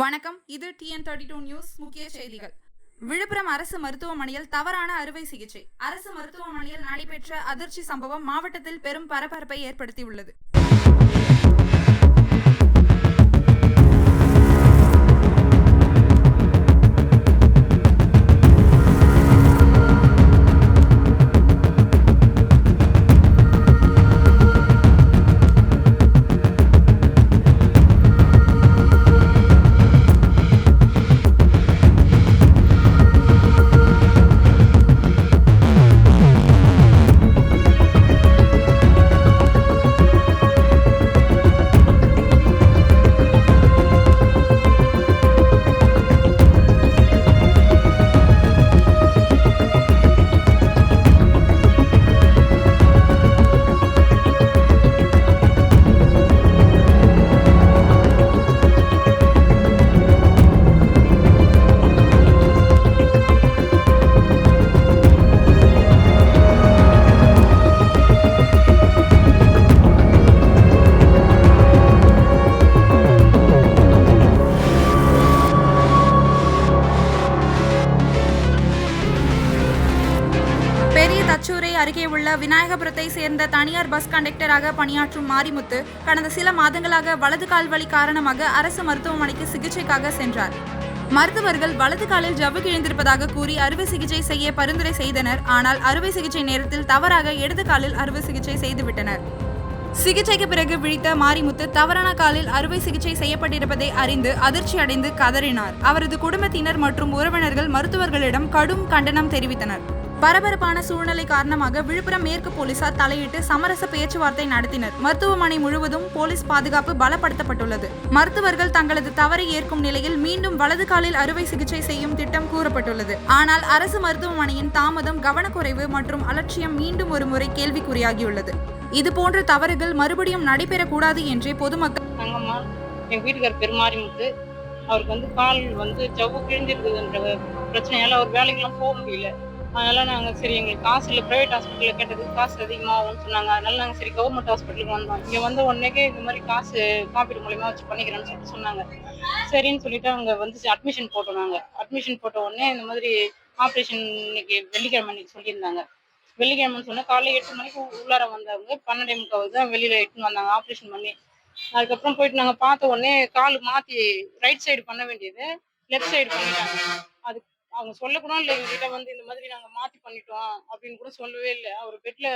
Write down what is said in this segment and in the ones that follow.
வணக்கம். இது TN thirty two news முக்கிய செய்திகள். விழுப்புரம் அரசு மருத்துவமனையில் தவறான அறுவை சிகிச்சை. அரசு மருத்துவமனையில் நடைபெற்ற அதிர்ச்சி சம்பவம் மாவட்டத்தில் பெரும் பரபரப்பை ஏற்படுத்தியுள்ளது. விநாயகபுரத்தை சேர்ந்த தனியார் பஸ் கண்டக்டராக பணியாற்றும் மாரிமுத்து கடந்த சில மாதங்களாக வலது கால் வலி காரணமாக அரசு மருத்துவமனைக்கு சிகிச்சைக்காக சென்றார். மருத்துவர்கள் வலது காலில் ஜவ்வு கிழிந்திருப்பதாக கூறி அறுவை சிகிச்சை செய்ய பரிந்துரை செய்தனர். ஆனால் அறுவை சிகிச்சை நேரத்தில் தவறாக இடது காலில் அறுவை சிகிச்சை செய்துவிட்டனர். சிகிச்சைக்கு பிறகு விழித்த மாரிமுத்து தவறான காலில் அறுவை சிகிச்சை செய்யப்பட்டிருப்பதை அறிந்து அதிர்ச்சி அடைந்து கதறினார். அவரது குடும்பத்தினர் மற்றும் உறவினர்கள் மருத்துவர்களிடம் கடும் கண்டனம் தெரிவித்தனர். பரபரப்பான சூழ்நிலை காரணமாக விழுப்புரம் மேற்கு போலீசார் தலையிட்டு சமரச பேச்சுவார்த்தை நடத்தினர். மருத்துவமனை முழுவதும் போலீஸ் பாதுகாப்பு பலப்படுத்தப்பட்டுள்ளது. மருத்துவர்கள் தங்களது தவறை ஏற்கும் நிலையில் மீண்டும் வலது காலில் அறுவை சிகிச்சை செய்யும் திட்டம் கூறப்பட்டுள்ளது. ஆனால் அரசு மருத்துவமனையின் தாமதம் கவனக்குறைவு மற்றும் அலட்சியம் மீண்டும் ஒரு முறை கேள்விக்குறியாகியுள்ளது. இதுபோன்ற தவறுகள் மறுபடியும் நடைபெறக்கூடாது என்றே பொதுமக்கள் தங்கம்மா எங்கள் வீட்டுக்கார் அவருக்கு வந்து கால் வந்து ஜவ்வு கிழிஞ்சிருக்குதுன்ற பிரச்சனையால அவர் வேலைக்கெல்லாம் போக முடியல. அதனால நாங்கள் சரி எங்களுக்கு காசு இல்லை ப்ரைவேட் ஹாஸ்பிட்டலில் கேட்டதுக்கு காசு அதிகமாகும்னு சொன்னாங்க. அதனால நாங்கள் சரி கவர்மெண்ட் ஹாஸ்பிட்டலுக்கு வந்தோம். இங்கே வந்த உடனேக்கே இந்த மாதிரி காசு காப்பீடு மூலிமா வச்சு பண்ணிக்கிறேன்னு சொல்லிட்டு சொன்னாங்க. சரின்னு சொல்லிட்டு அவங்க வந்து அட்மிஷன் போட்டோம் நாங்கள் அட்மிஷன் போட்ட உடனே இந்த மாதிரி ஆப்ரேஷன் இன்னைக்கு வெள்ளிக்கிழமை இன்னைக்கு சொல்லியிருந்தாங்க. வெள்ளிக்கிழமைன்னு சொன்னால் காலையில் எட்டு மணிக்கு உள்ளார வந்தவங்க பன்னெண்டே முக்காவது தான் வெளியில் எடுத்துன்னு வந்தாங்க ஆப்ரேஷன் பண்ணி. அதுக்கப்புறம் போயிட்டு நாங்கள் பார்த்த உடனே கால் மாற்றி ரைட் சைடு பண்ண வேண்டியது லெஃப்ட் சைடு பண்ணிட்டாங்க. அவங்க சொல்லக்கூட இல்லை எங்ககிட்ட வந்து இந்த மாதிரி நாங்க மாத்தி பண்ணிட்டோம் அப்படின்னு கூட சொல்லவே இல்லை. அவர் பெட்ல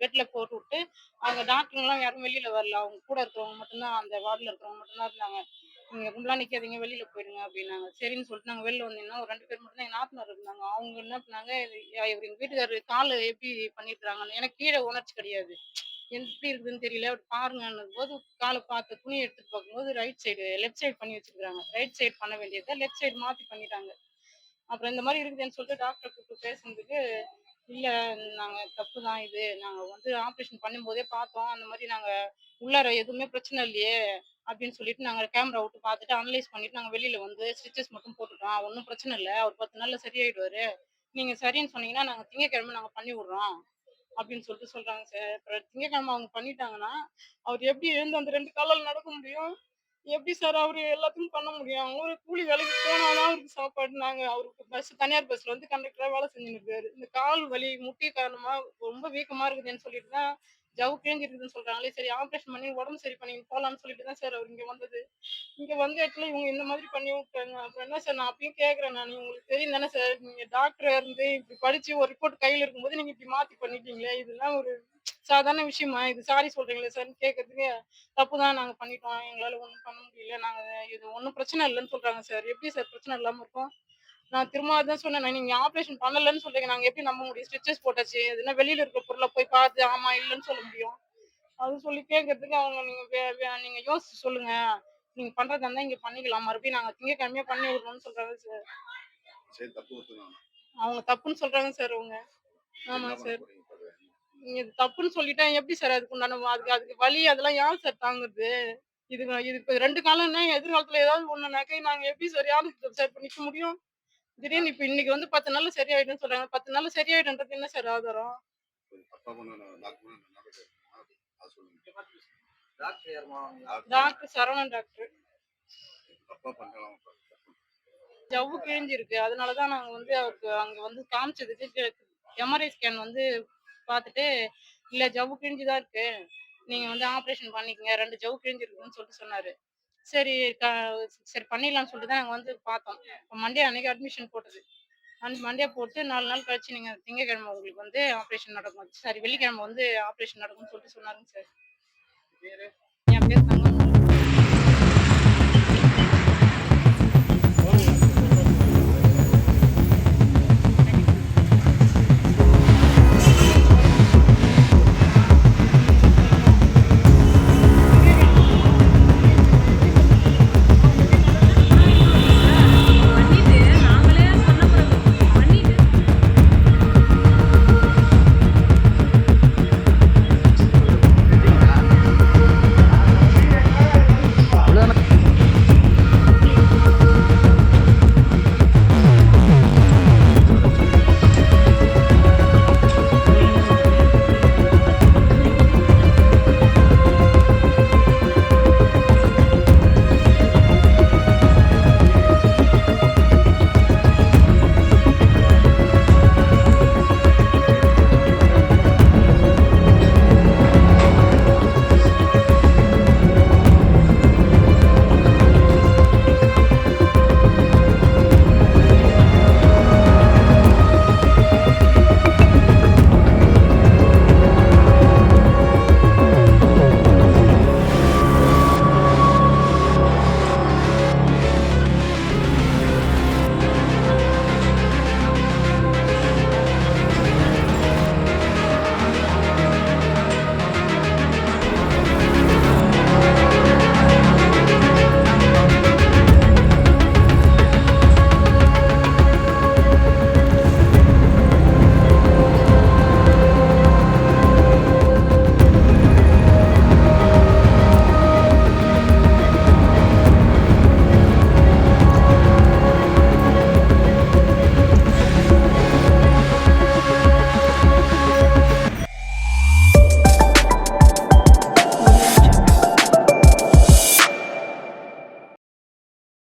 பெட்ல போட்டு விட்டு அவங்க டாக்டருங்கெல்லாம் யாரும் வெளியில வரல. அவங்க கூட இருக்கிறவங்க மட்டும்தான் அந்த வார்டில் இருக்கிறவங்க மட்டும்தான் இருந்தாங்க. நீங்க கும்பலா நிக்காதீங்க வெளியில போயிடுங்க அப்படின்னாங்க. சரின்னு சொல்லிட்டு நாங்க வெளில வந்தீங்கன்னா ஒரு ரெண்டு பேர் மட்டும் தான் எங்க நாத்தனார் இருந்தாங்க. அவங்க என்ன பண்ணாங்க இவர் எங்க வீட்டுக்காரரு கால் எப்படி பண்ணிருக்காங்கன்னு எனக்கு கீழே உணர்ச்சி கிடையாது. எப்படி இருக்குதுன்னு தெரியல. அப்படி பாருங்கன்னும் போது காலை பார்த்து துணி எடுத்துட்டு பார்க்கும்போது ரைட் சைடு லெஃப்ட் சைடு பண்ணி வச்சிருக்காங்க ரைட் சைடு பண்ண வேண்டியதை லெஃப்ட் சைடு மாத்தி பண்ணிட்டாங்க. அப்புறம் இந்த மாதிரி இருக்குதுன்னு சொல்லிட்டு டாக்டர் கூப்பிட்டு பேசுனதுக்கு இல்லை நாங்கள் தப்பு தான் இது. நாங்கள் வந்து ஆப்ரேஷன் பண்ணும்போதே பார்த்தோம். அந்த மாதிரி நாங்கள் உள்ளார எதுவுமே பிரச்சனை இல்லையே அப்படின்னு சொல்லிட்டு நாங்கள் கேமரா விட்டு பார்த்துட்டு அனலைஸ் பண்ணிட்டு நாங்கள் வெளியில் வந்து ஸ்டிச்சஸ் மட்டும் போட்டுட்டோம். ஒன்றும் பிரச்சனை இல்லை. அவர் பத்து நாளில் சரியாயிடுவாரு. நீங்கள் சரின்னு சொன்னீங்கன்னா நாங்கள் திங்கக்கிழமை நாங்கள் பண்ணி விடுறோம். அப்படின்னு சொல்லிட்டு சொல்றாங்க சார். அப்புறம் திங்கக்கிழமை அவங்க பண்ணிட்டாங்கன்னா அவர் எப்படி எழுந்து அந்த ரெண்டு காலால் நடக்க முடியும்? எப்படி சார் அவரு எல்லாத்தையும் பண்ண முடியும்? அவரு கூலி வேலைக்கு போனாதான் அவருக்கு சாப்பாடு. நாங்க அவருக்கு பஸ் தனியார் பஸ்ல வந்து கண்டக்டரா வேலை செஞ்சுன்னு இருக்காரு. இந்த கால் வலி முட்டி காரணமா ரொம்ப வீக்கமா இருக்குதுன்னு சொல்லிட்டு தான் ஜவு கிழிஞ்சிருக்குதுன்னு சொல்றாங்களே சரி ஆப்ரேஷன் பண்ணி உடம்பு சரி பண்ணி போலாம்னு சொல்லிட்டு தான் சார் அவர் இங்க வந்தது. இங்க வந்த இடத்துல இவங்க இந்த மாதிரி பண்ணி விட்டாங்க. அப்புறம் என்ன சார் நான் அப்பயும் கேக்குறேன் நான் உங்களுக்கு தெரியும் தானே சார் நீங்க டாக்டரா இருந்து இப்படி படிச்சு ஒரு ரிப்போர்ட் கையில இருக்கும்போது நீங்க இப்படி மாத்தி பண்ணிட்டீங்களே? இதெல்லாம் ஒரு சாதாரண விஷயமா? இது சாரி சொல்றீங்களே சார் கேட்கறதுக்கு தப்பு தான் நாங்க பண்ணிட்டோம். எங்களால ஒண்ணும் பண்ண முடியல. நாங்க இது ஒண்ணும் பிரச்சனை இல்லைன்னு சொல்றாங்க சார் எப்படி சார் பிரச்சனை இல்லாம இருக்கும்? நான் திரும்ப அதான் சொன்னேன் நீங்க ஆப்ரேஷன் பண்ணலன்னு சொல்றீங்க. நாங்க எப்படி நம்ப முடியும்? ஸ்டிச்சஸ் போட்டாச்சு. எதுனா வெளியில இருக்க பொருளை போய் பார்த்து ஆமா இல்லைன்னு சொல்ல முடியும். அது சொல்லி கேட்கறதுக்கு அவங்க நீங்க நீங்க யோசிச்சு சொல்லுங்க. நீங்க பண்றதா இருந்தா இங்க பண்ணிக்கலாம். மறுபடியும் நாங்க திங்கக்கிழமையா பண்ணி விடுறோம்னு சொல்றாங்க சார் சரி தப்பு அவங்க தப்புன்னு சொல்றாங்க சார் அவங்க. ஆமா சார் நீங்க இது தப்புன்னு சொல்லிட்டா எப்படி சார் அதுக்கு உண்டான அதுக்கு அதுக்கு வலி அதெல்லாம் யார் சார் தாங்குறது? இது இது இப்ப ரெண்டு காலம்னா எதிர்காலத்துல ஏதாவது ஒண்ணுனாக்கா நாங்க எப்படி சார் யாருக்கு சார் இப்ப நிக்க முடியும்? திடீர்னு இப்ப இன்னைக்கு வந்து பத்து நாள்ல சரியாயிடும்னு சொல்றாங்க. பத்து நாள்ல சரியாயிடுன்றது என்ன சார் ஆதாரம்? Doctor Saravanan doctor. ஜவ்வு கிழிஞ்சிருக்கு. அதனால தான் நாங்கள் வந்து அவருக்கு அங்கே வந்து காமிச்சதுக்கு எம்ஆர்ஐ ஸ்கேன் வந்து பார்த்துட்டு இல்லை ஜவ்வு கிழிஞ்சு தான் இருக்கு. நீங்கள் வந்து ஆப்ரேஷன் பண்ணிக்கங்க. ரெண்டு ஜவ்வு கிழிஞ்சிருக்குன்னு சொல்லிட்டு சொன்னார். சரி க சரி பண்ணிடலாம்னு சொல்லிட்டு தான் நாங்கள் வந்து பார்த்தோம். இப்போ மண்டே அன்னைக்கு அட்மிஷன் போட்டது. அந்த மண்டே போட்டு நாலு நாள் கழிச்சு நீங்கள் திங்கக்கிழமை உங்களுக்கு வந்து ஆப்ரேஷன் நடக்கும். சாரி வெள்ளிக்கிழமை வந்து ஆப்ரேஷன் நடக்கும்னு சொல்லிட்டு சொன்னாருங்க சார் என் பேர் தங்கம்